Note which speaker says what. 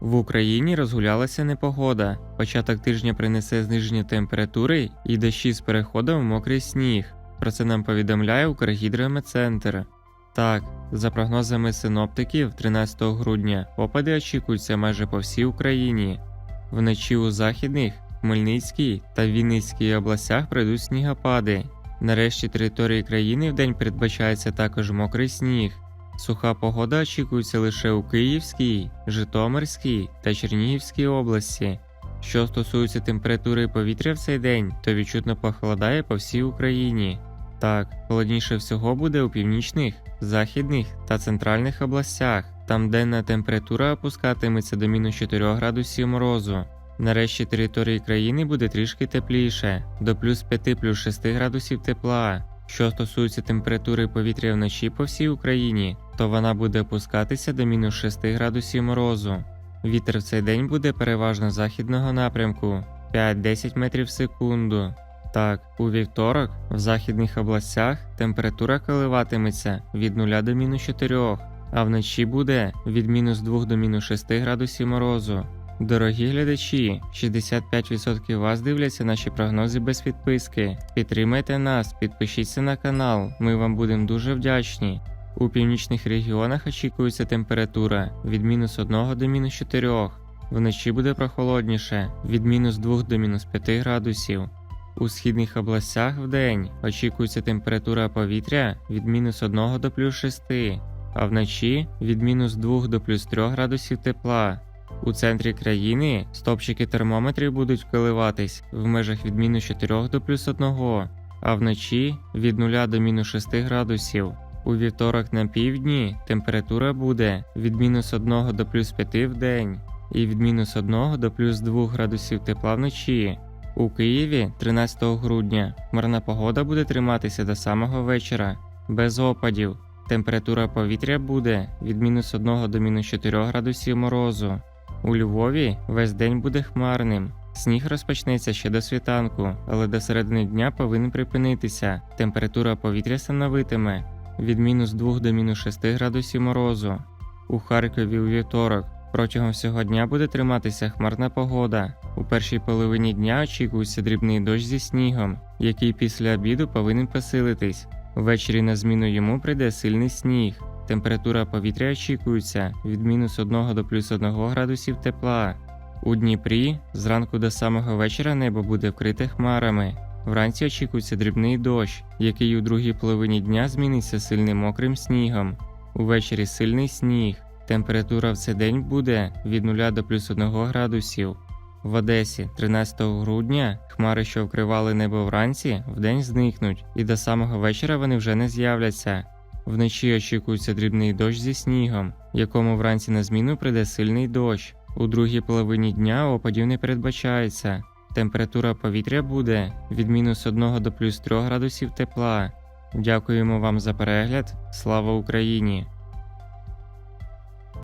Speaker 1: В Україні розгулялася непогода. Початок тижня принесе зниження температури і дощі з переходом в мокрий сніг. Про це нам повідомляє Укргідрометцентр. Так, за прогнозами синоптиків, 13 грудня опади очікуються майже по всій Україні. Вночі у західних, Хмельницькій та Вінницькій областях пройдуть снігопади. Нарешті території країни вдень передбачається також мокрий сніг. Суха погода очікується лише у Київській, Житомирській та Чернігівській області. Що стосується температури повітря в цей день, то відчутно похолодає по всій Україні. Так, холодніше всього буде у північних, західних та центральних областях. Там денна температура опускатиметься до мінус 4 градусів морозу. Нарешті території країни буде трішки тепліше, до плюс 5 плюс 6 градусів тепла. Що стосується температури повітря вночі по всій Україні, то вона буде опускатися до мінус 6 градусів морозу. Вітер в цей день буде переважно західного напрямку 5-10 метрів в секунду. Так, у вівторок в західних областях температура коливатиметься від 0 до мінус 4, а вночі буде від мінус 2 до мінус 6 градусів морозу. Дорогі глядачі, 65% вас дивляться наші прогнози без підписки. Підтримайте нас, підпишіться на канал, ми вам будемо дуже вдячні. У північних регіонах очікується температура від мінус 1 до мінус 4. Вночі буде прохолодніше від мінус 2 до мінус 5 градусів. У східних областях вдень очікується температура повітря від мінус 1 до плюс 6, а вночі від мінус 2 до плюс 3 градусів тепла. У центрі країни стопчики термометрів будуть коливатись в межах від мінус 4 до плюс 1, а вночі від 0 до мінус 6 градусів. У вівторок на півдні температура буде від мінус 1 до плюс 5 в день і від мінус 1 до плюс 2 градусів тепла вночі. У Києві 13 грудня хмарна погода буде триматися до самого вечора, без опадів. Температура повітря буде від мінус 1 до мінус 4 градусів морозу. У Львові весь день буде хмарним. Сніг розпочнеться ще до світанку, але до середини дня повинен припинитися. Температура повітря становитиме від мінус 2 до мінус 6 градусів морозу. У Харкові у вівторок протягом всього дня буде триматися хмарна погода. У першій половині дня очікується дрібний дощ зі снігом, який після обіду повинен посилитись. Ввечері на зміну йому прийде сильний сніг. Температура повітря очікується від мінус 1 до плюс 1 градусів тепла. У Дніпрі зранку до самого вечора небо буде вкрите хмарами. Вранці очікується дрібний дощ, який у другій половині дня зміниться сильним мокрим снігом. Увечері сильний сніг. Температура в цей день буде від 0 до плюс 1 градусів. В Одесі 13 грудня хмари, що вкривали небо вранці, вдень зникнуть, і до самого вечора вони вже не з'являться. Вночі очікується дрібний дощ зі снігом, якому вранці на зміну прийде сильний дощ. У другій половині дня опадів не передбачається. Температура повітря буде від мінус 1 до плюс 3 градусів тепла. Дякуємо вам за перегляд. Слава Україні!